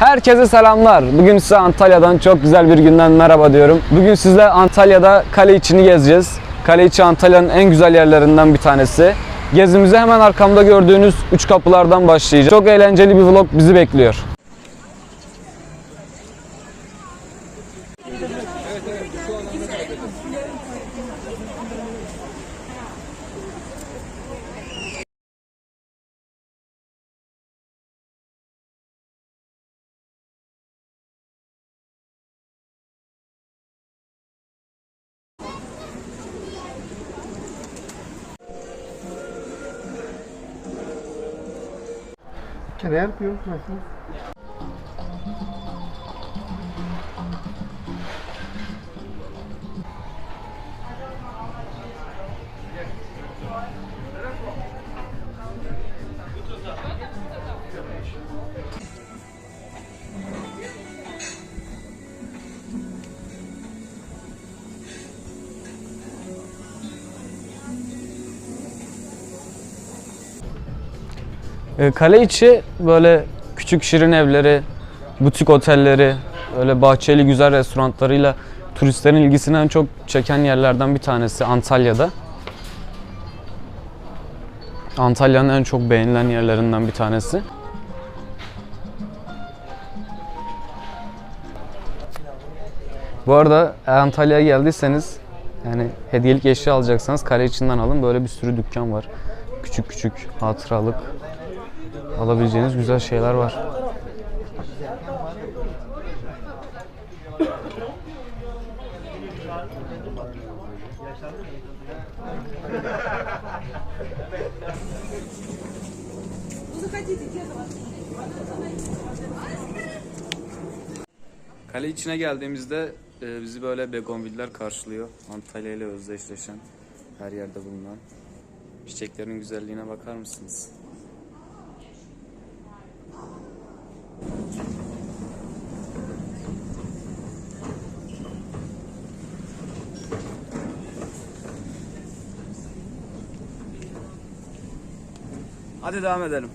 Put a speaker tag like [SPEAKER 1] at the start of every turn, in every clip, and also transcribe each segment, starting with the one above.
[SPEAKER 1] Herkese selamlar. Bugün size Antalya'dan çok güzel bir günden merhaba diyorum. Bugün sizle Antalya'da kale içini gezeceğiz. Kale içi Antalya'nın en güzel yerlerinden bir tanesi. Gezimize hemen arkamda gördüğünüz üç kapılardan başlayacağız. Çok eğlenceli bir vlog bizi bekliyor.
[SPEAKER 2] Can I Genérico, assim.
[SPEAKER 1] Ee, Kale içi böyle küçük şirin evleri, butik otelleri, öyle bahçeli güzel restoranlarıyla turistlerin ilgisini en çok çeken yerlerden bir tanesi Antalya'da. Antalya'nın en çok beğenilen yerlerinden bir tanesi. Bu arada Antalya'ya geldiyseniz yani hediyelik eşya alacaksanız kale içinden alın. Böyle bir sürü dükkan var. Küçük küçük hatıralık alabileceğiniz güzel şeyler var. Kale içine geldiğimizde e, bizi böyle begonviller karşılıyor. Antalya ile özdeşleşen her yerde bulunan. Çiçeklerin güzelliğine bakar mısınız? Hadi devam edelim.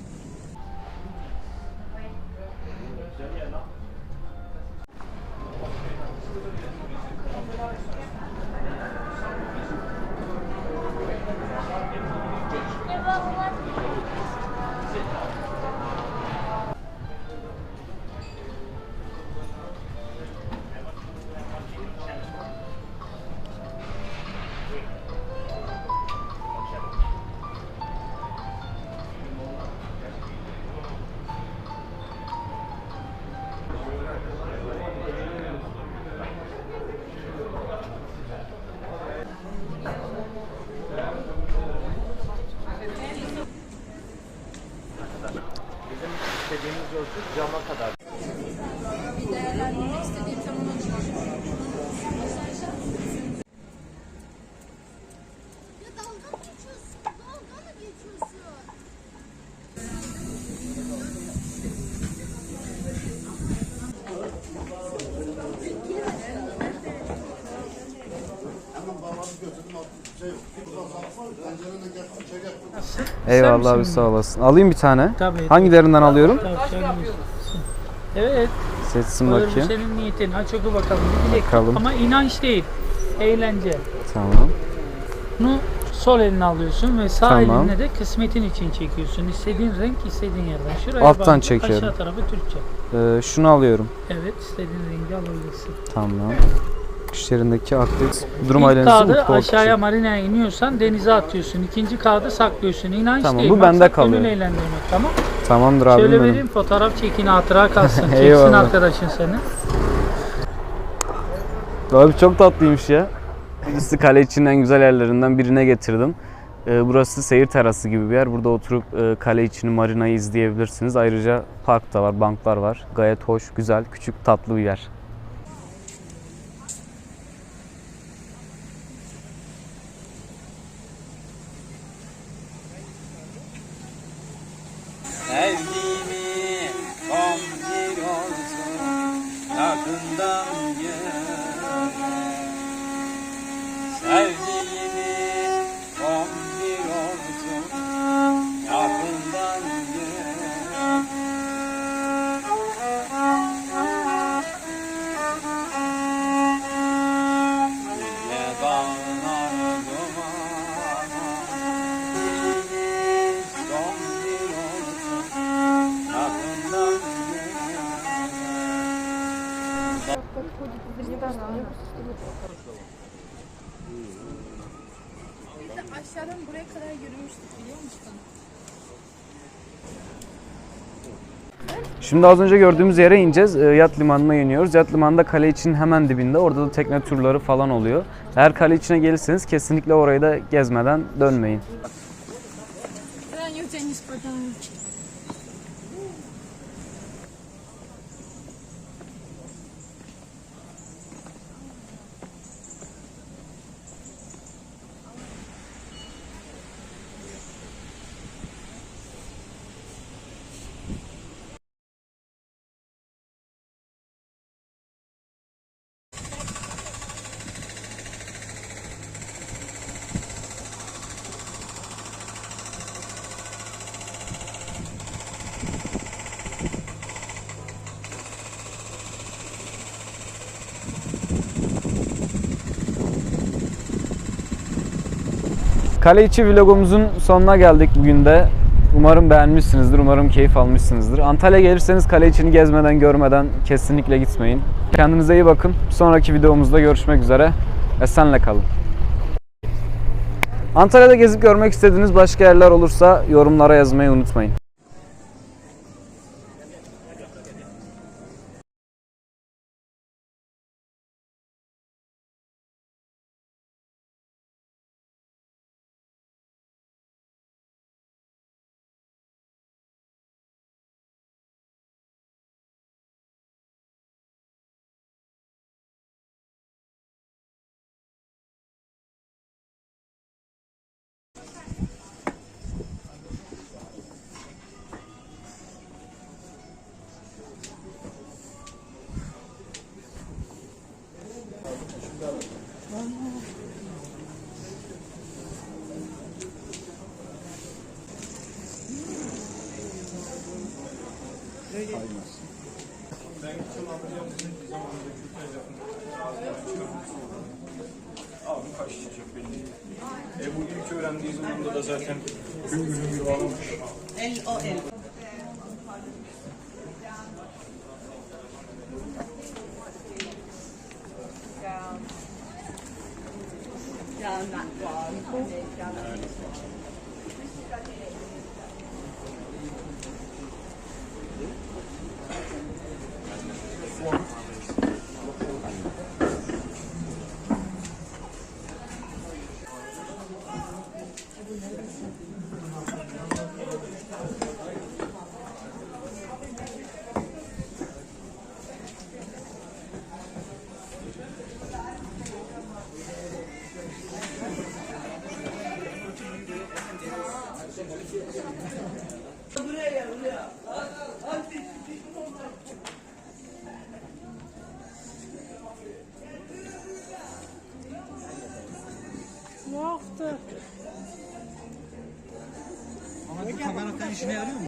[SPEAKER 2] Cama kadar.
[SPEAKER 1] Eyvallah abi sağ olasın. Alayım bir tane.
[SPEAKER 3] Tabii.
[SPEAKER 1] Hangilerinden alıyorum?
[SPEAKER 3] Evet.
[SPEAKER 1] Seçsin
[SPEAKER 3] bu
[SPEAKER 1] bakayım.
[SPEAKER 3] senin niyetin. Aç oku bakalım. Bir dilek.
[SPEAKER 1] Bakalım.
[SPEAKER 3] Ama inanç değil. Eğlence.
[SPEAKER 1] Tamam.
[SPEAKER 3] Bunu sol eline alıyorsun ve sağ
[SPEAKER 1] Tamam.
[SPEAKER 3] elinle de kısmetin için çekiyorsun. İstediğin renk istediğin yerden. Şuraya
[SPEAKER 1] Alttan
[SPEAKER 3] bak.
[SPEAKER 1] çekiyorum.
[SPEAKER 3] Aşağı tarafı Türkçe.
[SPEAKER 1] Ee, şunu alıyorum.
[SPEAKER 3] Evet istediğin rengi alabilirsin.
[SPEAKER 1] Tamam. İşlerindeki aktif durum
[SPEAKER 3] İlk
[SPEAKER 1] ailenizi
[SPEAKER 3] kağıdı
[SPEAKER 1] mutlu
[SPEAKER 3] aşağıya
[SPEAKER 1] olsun.
[SPEAKER 3] marinaya iniyorsan denize atıyorsun. İkinci kağıdı saklıyorsun. İnanç
[SPEAKER 1] Tamam,
[SPEAKER 3] değil.
[SPEAKER 1] bu bende
[SPEAKER 3] maksat
[SPEAKER 1] kalıyor.
[SPEAKER 3] gönül eğlendirmek tamam.
[SPEAKER 1] Tamamdır abim
[SPEAKER 3] Şöyle
[SPEAKER 1] benim.
[SPEAKER 3] vereyim fotoğraf çekin hatıra kalsın. Çeksin
[SPEAKER 1] Eyvallah.
[SPEAKER 3] arkadaşın seni.
[SPEAKER 1] Abi çok tatlıymış ya. Sizi kale içinin en güzel yerlerinden birine getirdim. Ee, burası seyir terası gibi bir yer. Burada oturup e, kale içini, marinayı izleyebilirsiniz. Ayrıca park da var, banklar var. Gayet hoş, güzel, küçük, tatlı bir yer.
[SPEAKER 4] Sevdiğimi tam bir olsun yakından gör.
[SPEAKER 5] Biz de aşağıdan buraya kadar yürümüştük biliyor musun?
[SPEAKER 1] Şimdi az önce gördüğümüz yere ineceğiz. Ee, Yat limanına iniyoruz. Yat limanı da kale için hemen dibinde. Orada da tekne turları falan oluyor. Eğer kale içine gelirseniz kesinlikle orayı da gezmeden dönmeyin.
[SPEAKER 5] Ben yok
[SPEAKER 1] Kale içi vlogumuzun sonuna geldik bugün de. Umarım beğenmişsinizdir, umarım keyif almışsınızdır. Antalya gelirseniz kale içini gezmeden, görmeden kesinlikle gitmeyin. Kendinize iyi bakın. Sonraki videomuzda görüşmek üzere. Esenle kalın. Antalya'da gezip görmek istediğiniz başka yerler olursa yorumlara yazmayı unutmayın.
[SPEAKER 6] E bu ilk öğrendiği zamanda da zaten hüngür hüngür ağlamış.
[SPEAKER 4] Thank you. buraya gel buraya. Hadi. Ne yaptı? Ama bu kamera işine yarıyor mu?